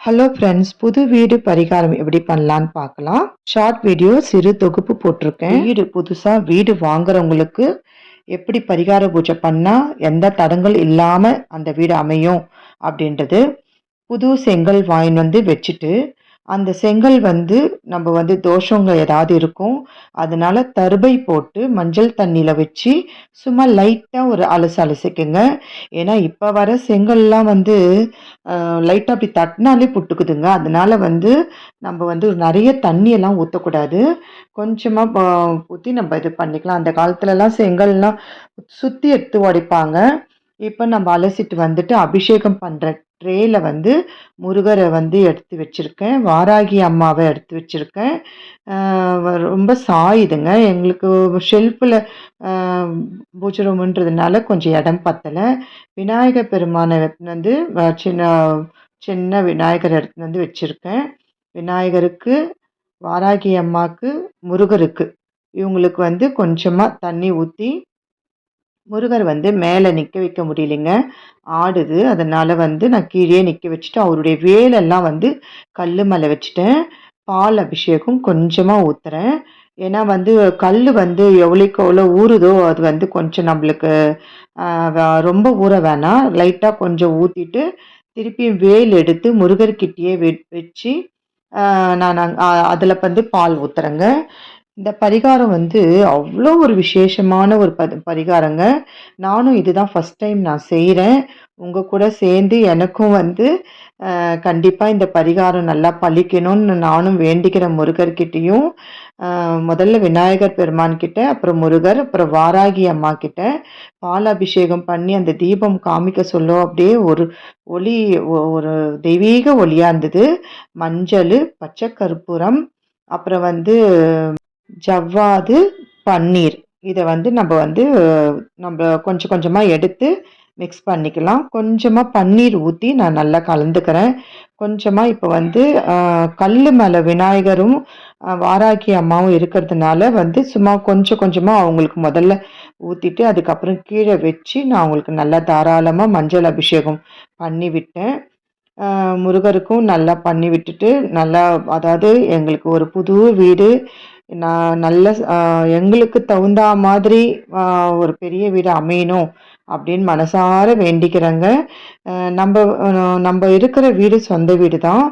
Hello friends புது வீடு பரிகாரம் எப்படி பண்ணலான்னு பார்க்கலாம். ஷார்ட் வீடியோ சிறு தொகுப்பு போட்டிருக்கேன். வீடு புதுசாக வீடு வாங்குறவங்களுக்கு எப்படி பரிகார பூஜை பண்ணால் எந்த தடங்கள் இல்லாமல் அந்த வீடு அமையும் அப்படின்றது புது செங்கல் வாயின் வந்து வச்சுட்டு அந்த செங்கல் வந்து நம்ம வந்து தோஷங்க ஏதாவது இருக்கும் அதனால தருபை போட்டு மஞ்சள் தண்ணியில் வச்சு சும்மா லைட்டாக ஒரு அலசு அலசிக்குங்க. ஏன்னா இப்போ வர செங்கல்லாம் வந்து லைட்டாக அப்படி தட்டினாலே புட்டுக்குதுங்க. அதனால வந்து நம்ம வந்து நிறைய தண்ணியெல்லாம் ஊற்றக்கூடாது கொஞ்சமாக ஊற்றி நம்ம இது பண்ணிக்கலாம். அந்த காலத்துலலாம் செங்கல்லாம் சுற்றி எடுத்து உடைப்பாங்க. இப்போ நம்ம அலசிட்டு வந்துட்டு அபிஷேகம் பண்ணுற ட்ரேயில் வந்து முருகரை வந்து எடுத்து வச்சுருக்கேன். வாராகி அம்மாவை எடுத்து வச்சுருக்கேன். ரொம்ப சாயுதுங்க எங்களுக்கு ஷெல்ஃபில் பூஜை ரூமுன்றதுனால கொஞ்சம் இடம் பத்தலை. விநாயகர் பெருமானை வந்து சின்ன சின்ன விநாயகர் எடுத்துன்னு வந்து வச்சுருக்கேன். விநாயகருக்கு வாராகி அம்மாவுக்கு முருகருக்கு இவங்களுக்கு வந்து கொஞ்சமாக தண்ணி ஊற்றி முருகர் வந்து மேலே நிற்க வைக்க முடியலைங்க. ஆடுது. அதனால் வந்து நான் கீழே நிற்க வச்சுட்டு அவருடைய வேலெல்லாம் வந்து கல் மேலே வச்சுட்டேன். பால் அபிஷேகம் கொஞ்சமாக ஊற்றுறேன் ஏன்னா வந்து கல் வந்து எவ்வளோக்கு எவ்வளோ ஊறுதோ அது வந்து கொஞ்சம் நம்மளுக்கு ரொம்ப ஊற வேணாம். லைட்டாக கொஞ்சம் ஊற்றிட்டு திருப்பியும் வேல் எடுத்து முருகர்கிட்டயே வெ வச்சு நான் அதில் வந்து பால் ஊற்றுறேங்க இந்த பரிகாரம் வந்து அவ்வளோ ஒரு விசேஷமான ஒரு ப பரிகாரங்க. நானும் இதுதான் ஃபஸ்ட் டைம் நான் செய்கிறேன் உங்கள் கூட சேர்ந்து எனக்கும் வந்து கண்டிப்பாக இந்த பரிகாரம் நல்லா பழிக்கணும்னு நானும் வேண்டிக்கிற முருகர்கிட்டையும் முதல்ல விநாயகர் பெருமான் கிட்ட அப்புறம் முருகர் அப்புறம் வாராகி அம்மா கிட்ட பாலாபிஷேகம் பண்ணி அந்த தீபம் காமிக்க சொல்லும் அப்படியே ஒரு ஒளி ஒரு தெய்வீக ஒளியாக இருந்தது. மஞ்சள் பச்சை கற்பூரம் அப்புறம் வந்து ஜவ்வாது பன்னீர். இதை வந்து நம்ம வந்து நம்ம கொஞ்சம் கொஞ்சமாக எடுத்து மிக்ஸ் பண்ணிக்கலாம். கொஞ்சமாக பன்னீர் ஊற்றி நான் நல்லா கலந்துக்கிறேன். கொஞ்சமாக இப்போ வந்து கல் மேலே விநாயகரும் வாராகி அம்மாவும் இருக்கிறதுனால வந்து சும்மா கொஞ்சம் கொஞ்சமாக அவங்களுக்கு முதல்ல ஊற்றிட்டு அதுக்கப்புறம் கீழே வச்சு நான் அவங்களுக்கு நல்லா தாராளமாக மஞ்சள் அபிஷேகம் பண்ணி விட்டேன். முருகருக்கும் நல்லா பண்ணி விட்டுட்டு நல்லா அதாவது எங்களுக்கு ஒரு புது வீடு நான் நல்ல எங்களுக்கு தகுந்தா மாதிரி ஒரு பெரிய வீடு அமையணும் அப்படின்னு மனசார வேண்டிக்கிறேங்க. நம்ம நம்ம இருக்கிற வீடு சொந்த வீடு தான்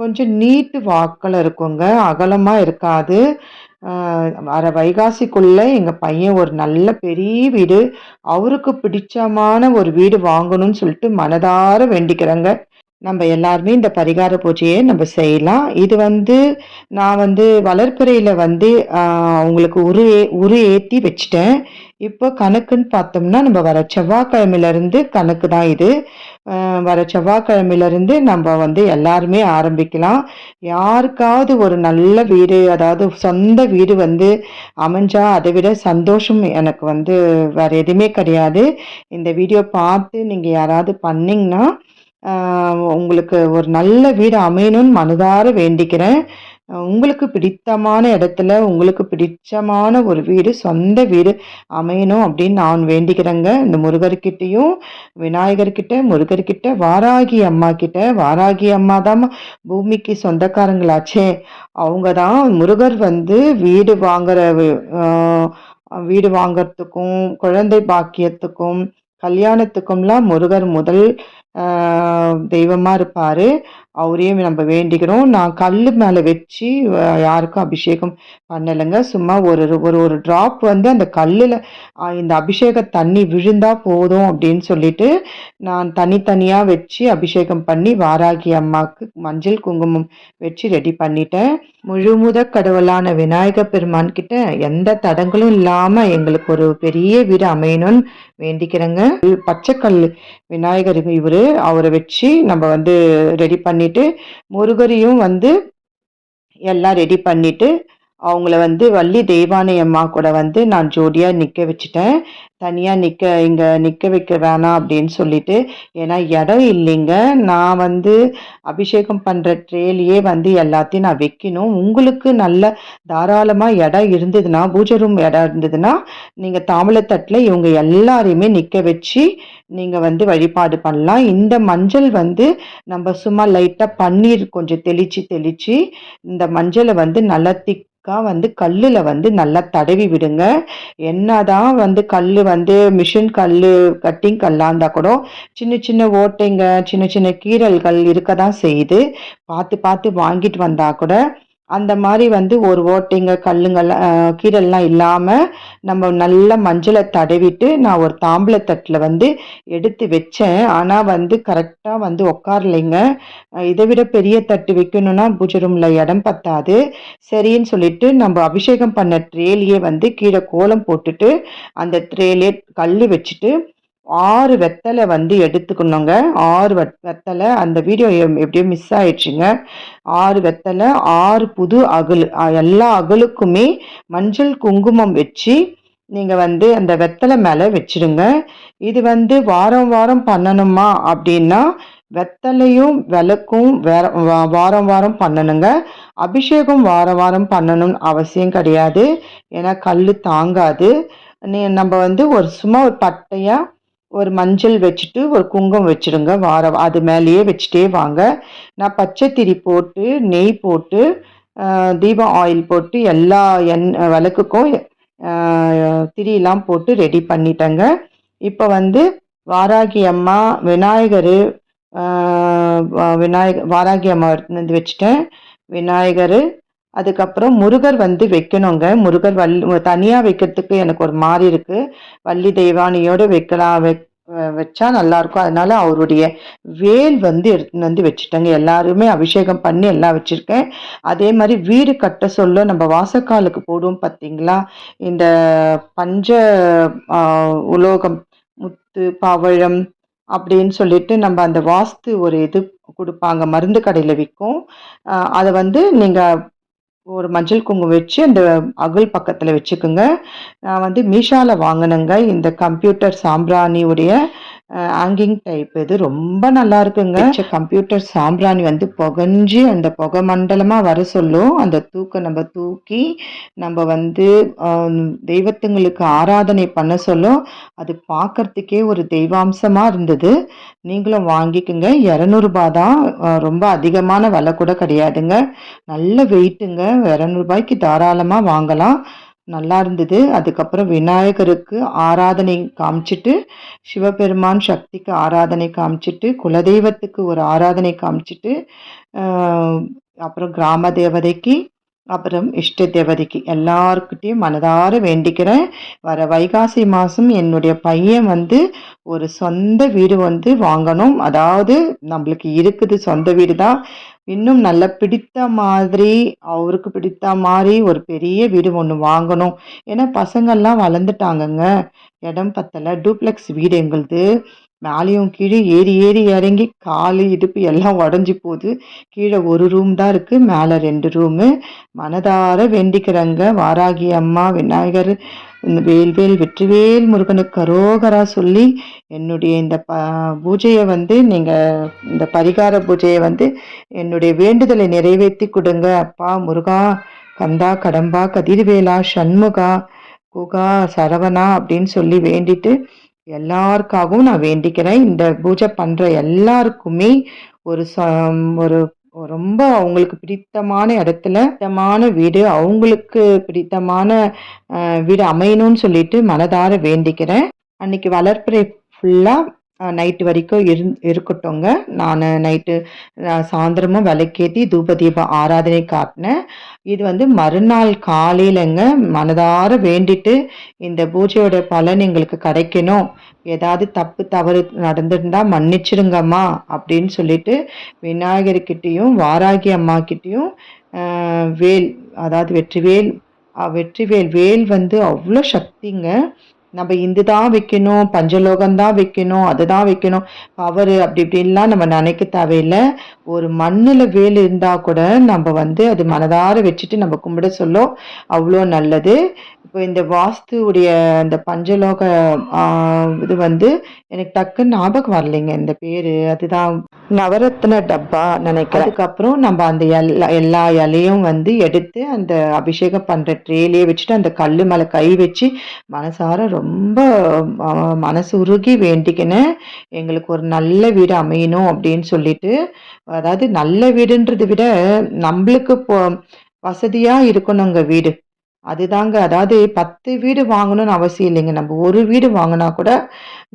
கொஞ்சம் நீட்டு வாக்கில் இருக்குங்க. அகலமாக இருக்காது. வர வைகாசிக்குள்ளே எங்கள் பையன் ஒரு நல்ல பெரிய வீடு அவருக்கு பிடிச்சமான ஒரு வீடு வாங்கணும்னு சொல்லிட்டு மனதார வேண்டிக்கிறேங்க. நம்ம எல்லாருமே இந்த பரிகார பூஜையை நம்ம செய்யலாம். இது வந்து நான் வந்து வளர்ப்புறையில் வந்து அவங்களுக்கு உரு ஏ உரு ஏற்றி வச்சுட்டேன். இப்போ கணக்குன்னு பார்த்தோம்னா நம்ம வர செவ்வாய்க்கிழமையிலேருந்து கணக்கு தான் இது. வர செவ்வாய்க்கிழமையிலேருந்து நம்ம வந்து எல்லாருமே ஆரம்பிக்கலாம். யாருக்காவது ஒரு நல்ல வீடு அதாவது சொந்த வீடு வந்து அமைஞ்சால் அதை விட சந்தோஷம் எனக்கு வந்து வேறு எதுவுமே கிடையாது. இந்த வீடியோ பார்த்து நீங்கள் யாராவது பண்ணிங்கன்னா உங்களுக்கு ஒரு நல்ல வீடு அமையணும்னு மனதார வேண்டிக்கிறேன். உங்களுக்கு பிடித்தமான இடத்துல உங்களுக்கு பிடிச்சமான ஒரு வீடு சொந்த வீடு அமையணும் அப்படின்னு நான் வேண்டிக்கிறேங்க. இந்த முருகர்கிட்டையும் விநாயகர்கிட்ட முருகர்கிட்ட வாராகி அம்மா கிட்ட வாராகி அம்மா தான் பூமிக்கு சொந்தக்காரங்களாச்சே. அவங்க தான் முருகர் வந்து வீடு வாங்குற வீடு வாங்கறதுக்கும் குழந்தை பாக்கியத்துக்கும் கல்யாணத்துக்கும்லாம் முருகர் முதல் தெய்வமாக இருப்பார். அவரையும் நம்ம வேண்டிக்கிறோம். நான் கல் மேலே வச்சு யாருக்கும் அபிஷேகம் பண்ணலைங்க. சும்மா ஒரு ஒரு ஒரு ட்ராப் வந்து அந்த கல்லில் இந்த அபிஷேக தண்ணி விழுந்தால் போதும் அப்படின்னு சொல்லிட்டு நான் தனித்தனியாக வச்சு அபிஷேகம் பண்ணி வாராகி அம்மாவுக்கு மஞ்சள் குங்குமம் வச்சு ரெடி பண்ணிட்டேன். முழுமுத கடவுளான விநாயக பெருமான் கிட்ட எந்த தடங்களும் இல்லாமல் எங்களுக்கு ஒரு பெரிய வீடு அமையணும்னு வேண்டிக்கிறேங்க. பச்சைக்கல் விநாயகர் இவரு அவரை வச்சு நம்ம வந்து ரெடி பண்ணிட்டு முருகரையும் வந்து எல்லாம் ரெடி பண்ணிட்டு அவங்கள வந்து வள்ளி தெய்வானை அம்மா கூட வந்து நான் ஜோடியாக நிற்க வச்சுட்டேன். தனியாக நிற்க இங்கே நிற்க வைக்க வேணாம் அப்படின்னு சொல்லிட்டு ஏன்னா இடம் இல்லைங்க. நான் வந்து அபிஷேகம் பண்ணுற ட்ரேலையே வந்து எல்லாத்தையும் நான் வைக்கணும். உங்களுக்கு நல்ல தாராளமாக இடம் இருந்ததுன்னா பூஜை ரூம் இடம் இருந்ததுன்னா நீங்கள் தாமலத்தட்டில் இவங்க எல்லாரையுமே நிற்க வச்சு நீங்கள் வந்து வழிபாடு பண்ணலாம். இந்த மஞ்சள் வந்து நம்ம சும்மா லைட்டாக பன்னீர் கொஞ்சம் தெளித்து தெளித்து இந்த மஞ்சளை வந்து நல்லா திக் வந்து கல்லில் வந்து நல்லா தடவி விடுங்க. என்னதான் வந்து கல் வந்து மிஷின் கல் கட்டிங் கல்லாக இருந்தால் கூட சின்ன சின்ன ஓட்டைங்க சின்ன சின்ன கீரல்கள் இருக்க தான் செய்யுது. பார்த்து பார்த்து வாங்கிட்டு வந்தால் கூட அந்த மாதிரி வந்து ஒரு ஓட்டைங்க கல்லுங்கள்லாம் கீரல்லாம் இல்லாமல் நம்ம நல்ல மஞ்சளை தடவிட்டு நான் ஒரு தாம்பளத்தட்டில் வந்து எடுத்து வச்சேன். ஆனால் வந்து கரெக்டாக வந்து உட்காரலைங்க இதை விட பெரிய தட்டு வைக்கணும்னா பூஜை ரூமில் இடம் பத்தாது. சரின்னு சொல்லிட்டு நம்ம அபிஷேகம் பண்ண ட்ரேலியே வந்து கீழே கோலம் போட்டுட்டு அந்த ட்ரேலே கல் வச்சுட்டு ஆறு வெத்தலை வந்து எடுத்துக்கணுங்க. ஆறு வெத் வெத்தலை அந்த வீடியோ எப்படியோ மிஸ் ஆயிடுச்சுங்க. ஆறு வெத்தலை ஆறு புது அகல் எல்லா அகலுக்குமே மஞ்சள் குங்குமம் வச்சு நீங்கள் வந்து அந்த வெத்தலை மேலே வச்சிடுங்க. இது வந்து வாரம் வாரம் பண்ணணுமா அப்படின்னா வெத்தலையும் விளக்கும் வேற வாரம் வாரம் பண்ணணுங்க. அபிஷேகம் வாரம் வாரம் பண்ணணும்னு அவசியம் கிடையாது. ஏன்னா கல் தாங்காது. நீ நம்ம வந்து ஒரு சும்மா ஒரு பட்டையாக ஒரு மஞ்சள் வச்சுட்டு ஒரு குங்குமம் வச்சுடுங்க. வாரம் அது மேலேயே வச்சுட்டே வாங்க. நான் பச்சை திரி போட்டு நெய் போட்டு தீபம் ஆயில் போட்டு எல்லா எண் விளக்குக்கும் திரியெல்லாம் போட்டு ரெடி பண்ணிட்டேங்க. இப்போ வந்து வாராகி அம்மா விநாயகர் விநாயகர் வாராகி அம்மா வந்து வச்சுட்டேன். விநாயகர் அதுக்கப்புறம் முருகர் வந்து வைக்கணுங்க. முருகர் வல் தனியாக வைக்கிறதுக்கு எனக்கு ஒரு மாதிரி இருக்குது வள்ளி தெய்வானியோடு வைக்கலாம் வை வச்சா நல்லாயிருக்கும் அதனால அவருடைய வேல் வந்து எடுத்துன்னு வந்து வச்சுட்டேங்க. எல்லாருமே அபிஷேகம் பண்ணி எல்லாம் வச்சுருக்கேன். அதே மாதிரி வீடு கட்ட சொல்ல நம்ம வாசக்காலுக்கு போடுவோம் பார்த்தீங்களா இந்த பஞ்ச உலோகம் முத்து பவழம் அப்படின்னு சொல்லிட்டு நம்ம அந்த வாஸ்து ஒரு இது கொடுப்பாங்க. மருந்து கடையில் விற்கும் அதை வந்து நீங்கள் ஒரு மஞ்சள் குங்குமம் வச்சு அந்த அகல் பக்கத்தில் வச்சுக்கோங்க. நான் வந்து மீஷாவில் வாங்கினேங்க. இந்த கம்ப்யூட்டர் சாம்பிராணியுடைய ஆங்கிங் டைப் இது ரொம்ப நல்லா இருக்குங்க. கம்ப்யூட்டர் சாம்பிராணி வந்து புகஞ்சு அந்த புகை மண்டலமாக வர சொல்லும். அந்த தூக்க நம்ம தூக்கி நம்ம வந்து தெய்வத்துங்களுக்கு ஆராதனை பண்ண சொல்லும். அது பார்க்கறதுக்கே ஒரு தெய்வாம்சமாக இருந்தது. நீங்களும் வாங்கிக்குங்க. இரநூறுபா தான் ரொம்ப அதிகமான விலை கூட கிடையாதுங்க. நல்ல வெயிட்டுங்க இரநூறுபாய்க்கு தாராளமாக வாங்கலாம். நல்லா இருந்தது அதுக்கப்புறம் விநாயகருக்கு ஆராதனை காமிச்சிட்டு சிவபெருமான் சக்திக்கு ஆராதனை காமிச்சிட்டு குலதெய்வத்துக்கு ஒரு ஆராதனை காமிச்சிட்டு அப்புறம் கிராம தேவதைக்கு அப்புறம் இஷ்ட தேவதைக்கு எல்லாருக்கிட்டையும் மனதார வேண்டிக்கிறேன். வர வைகாசி மாதம் என்னுடைய பையன் வந்து ஒரு சொந்த வீடு வந்து வாங்கணும். அதாவது நம்மளுக்கு இருக்குது சொந்த வீடு தான் இன்னும் நல்ல பிடித்த மாதிரி அவருக்கு பிடித்த மாதிரி ஒரு பெரிய வீடு ஒன்று வாங்கணும். ஏன்னா பசங்கள்லாம் வளர்ந்துட்டாங்கங்க. இடம் பத்தலை. டூப்ளெக்ஸ் வீடு எங்களுது. மேலேயும் கீழே ஏறி ஏறி இறங்கி காலு இடுப்பு எல்லாம் உடஞ்சி போகுது கீழே ஒரு ரூம் தான் இருக்குது மேலே ரெண்டு ரூமு மனதார வேண்டிக்கிறங்க. வாராகி அம்மா விநாயகர் இந்த வேல்வேல் வெற்றிவேல் முருகனுக்கு கரோகரா சொல்லி என்னுடைய இந்த ப பூஜையை வந்து நீங்கள் இந்த பரிகார பூஜையை வந்து என்னுடைய வேண்டுதலை நிறைவேற்றி கொடுங்க. அப்பா முருகா கந்தா கடம்பா கதிர்வேலா சண்முகா குகா சரவணா அப்படின்னு சொல்லி வேண்டிட்டு எல்லாருக்காகவும் நான் வேண்டிக்கிறேன். இந்த பூஜை பண்ணுற எல்லாருக்குமே ஒரு ச ஒரு ரொம்ப அவங்களுக்கு பிடித்தமான இடத்துல பிடித்தமான வீடு அவங்களுக்கு பிடித்தமான வீடு அமையணும்னு சொல்லிட்டு மனதார வேண்டிக்கிறேன். அன்னைக்கு வளர்ப்புரை ஃபுல்லாக நைட்டு வரைக்கும் இரு இருக்கட்டும்ங்க. நான் நைட்டு சாயந்தரமும் விலைக்கேற்றி தூப தீப ஆராதனை காட்டினேன். இது வந்து மறுநாள் காலையிலங்க மனதார வேண்டிட்டு இந்த பூஜையோட பலன் எங்களுக்கு கிடைக்கணும். ஏதாவது தப்பு தவறு நடந்திருந்தா மன்னிச்சிடுங்கம்மா அப்படின்னு சொல்லிட்டு விநாயகர்கிட்டையும் வாராகி அம்மா கிட்டேயும் வேல் அதாவது வெற்றிவேல் வெற்றிவேல் வேல் வந்து அவ்வளோ சக்திங்க. நம்ம இந்து தான் வைக்கணும் பஞ்சலோகம் தான் வைக்கணும் அதுதான் வைக்கணும். பவர் அப்படி இப்படின்லாம் நம்ம நினைக்க தேவையில்லை. ஒரு மண்ணில் வேல் இருந்தால் கூட நம்ம வந்து அது மனதார வச்சுட்டு நம்ம கும்பிட சொல்லும். அவ்வளோ நல்லது. இப்போ இந்த வாஸ்து உடைய அந்த பஞ்சலோக இது வந்து எனக்கு டக்குன்னு ஞாபகம் வரலைங்க இந்த பேர். அதுதான் நவரத்ன டப்பா நினைக்கிறேன். அதுக்கப்புறம் நம்ம அந்த எல்லா எல்லா இலையும் வந்து எடுத்து அந்த அபிஷேகம் பண்ணுற ட்ரேலையே வச்சுட்டு அந்த கல் மேலே கை வச்சு மனசார ரொம்ப மனசு உருகி வேண்டிக்கினேன் எங்களுக்கு ஒரு நல்ல வீடு அமையணும் அப்படின்னு சொல்லிட்டு அதாவது நல்ல வீடுன்றதை விட நம்மளுக்கு இப்போ வசதியாக இருக்கணுங்க வீடு. அதுதாங்க. அதாவது பத்து வீடு வாங்கணும்னு அவசியம் இல்லைங்க. நம்ம ஒரு வீடு வாங்கினா கூட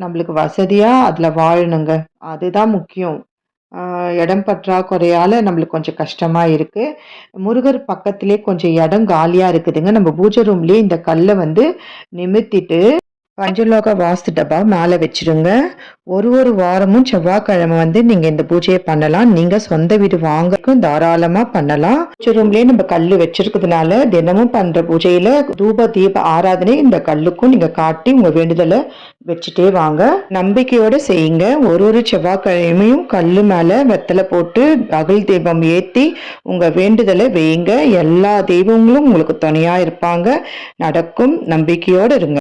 நம்மளுக்கு வசதியாக அதில் வாழணுங்க. அதுதான் முக்கியம். இடம் பற்றாக்குறையால் நம்மளுக்கு கொஞ்சம் கஷ்டமாக இருக்குது முருகர் பக்கத்திலே கொஞ்சம் இடம் காலியாக இருக்குதுங்க. நம்ம பூஜை ரூம்லேயே இந்த கல்லை வந்து நிமித்திட்டு பஞ்சலோக வாஸ்து டப்பா மேலே வச்சிருங்க. ஒரு ஒரு வாரமும் செவ்வாய்க்கிழமை வந்து நீங்க இந்த பூஜையை பண்ணலாம். நீங்க சொந்த வீடு வாங்கக்கும் தாராளமா பண்ணலாம். பூஜை ரூம்லயே நம்ம கல் வச்சிருக்கிறதுனால தினமும் பண்ற பூஜையில தூப தீப ஆராதனை இந்த கல்லுக்கும் நீங்க காட்டி உங்க வேண்டுதலை வச்சுட்டே வாங்க. நம்பிக்கையோட செய்யுங்க. ஒரு ஒரு செவ்வாய்க்கிழமையும் கல்லு மேல வெத்தலை போட்டு அகல் தீபம் ஏத்தி உங்க வேண்டுதலை வையுங்க. எல்லா தெய்வங்களும் உங்களுக்கு துணையா இருப்பாங்க. நடக்கும். நம்பிக்கையோட இருங்க.